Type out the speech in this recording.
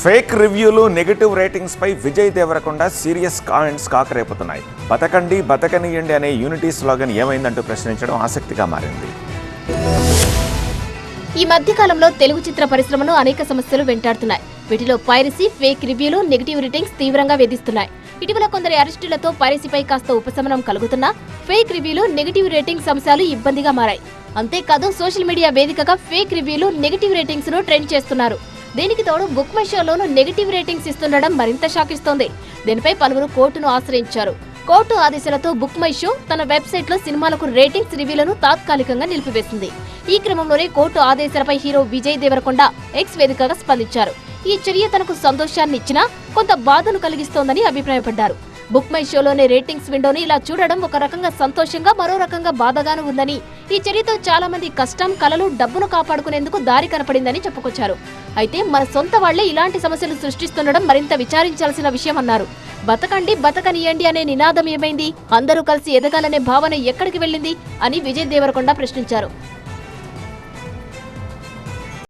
Fake రివ్యూలు negative ratings పై Vijay Deverakonda serious comments కాకరేపుతున్నాయి. బతకండి బతకనియండి అనే యూనిటీ స్లోగన్ ఏమైందంటూ ప్రశ్నించడం ఆసక్తిగా మారింది. ఈ మధ్య కాలంలో తెలుగు చిత్ర పరిశ్రమను అనేక సమస్యలు వెంటాడుతున్నాయి. వీటిలో పైరసీ ఫేక్ రివ్యూలు నెగిటివ్ రేటింగ్స్ తీవ్రంగా వేధిస్తున్నాయి. ఇటీవల కొందరి అరెస్టులతో పైరసీపై కాస్త ఉపశమనం కలుగుతున్నా ఫేక్ రివ్యూలు నెగిటివ్ రేటింగ్స్ అంశాలు ఇబ్బందిగా మారాయి. అంతేకాదు సోషల్ మీడియా వేదికగా ఫేక్ రివ్యూలు నెగిటివ్ రేటింగ్స్ను ట్రెండ్ చేస్తున్నారు. దీనికి తోడు బుక్ మై షోలోనూ నెగిటివ్ రేటింగ్స్ ఇస్తుండడం మరింత షాకిస్తోంది. దీనిపై పలువురు కోర్టును ఆశ్రయించారు. కోర్టు ఆదేశాలతో బుక్ మై షో తన వెబ్సైట్లో సినిమాలకు రేటింగ్స్ రివ్యూలను తాత్కాలికంగా నిలిపివేసింది. ఈ క్రమంలోనే కోర్టు ఆదేశాలపై హీరో విజయ్ దేవరకొండ ఎక్స్ వేదికగా స్పందించారు. ఈ చర్య తనకు సంతోషాన్ని ఇచ్చినా కొంత బాధను కలిగిస్తోందని అభిప్రాయపడ్డారు. బుక్ మై షోలోని రేటింగ్స్ విండోని ఇలా చూడడం ఒక రకంగా సంతోషంగా మరో రకంగా బాధగాను ఉందని ఈ చర్యతో చాలా మంది కష్టం కలలు డబ్బును కాపాడుకునేందుకు దారి కనపడిందని చెప్పుకొచ్చారు. అయితే మన సొంత వాళ్ళే ఇలాంటి సమస్యలు సృష్టిస్తుండడం మరింత విచారించాల్సిన విషయం అన్నారు బతకండి బతకనియండి అనే నినాదం ఏమైంది? అందరూ కలిసి ఎదగాలనే భావన ఎక్కడికి వెళ్ళింది? అని విజయ్ దేవరకొండ ప్రశ్నించారు.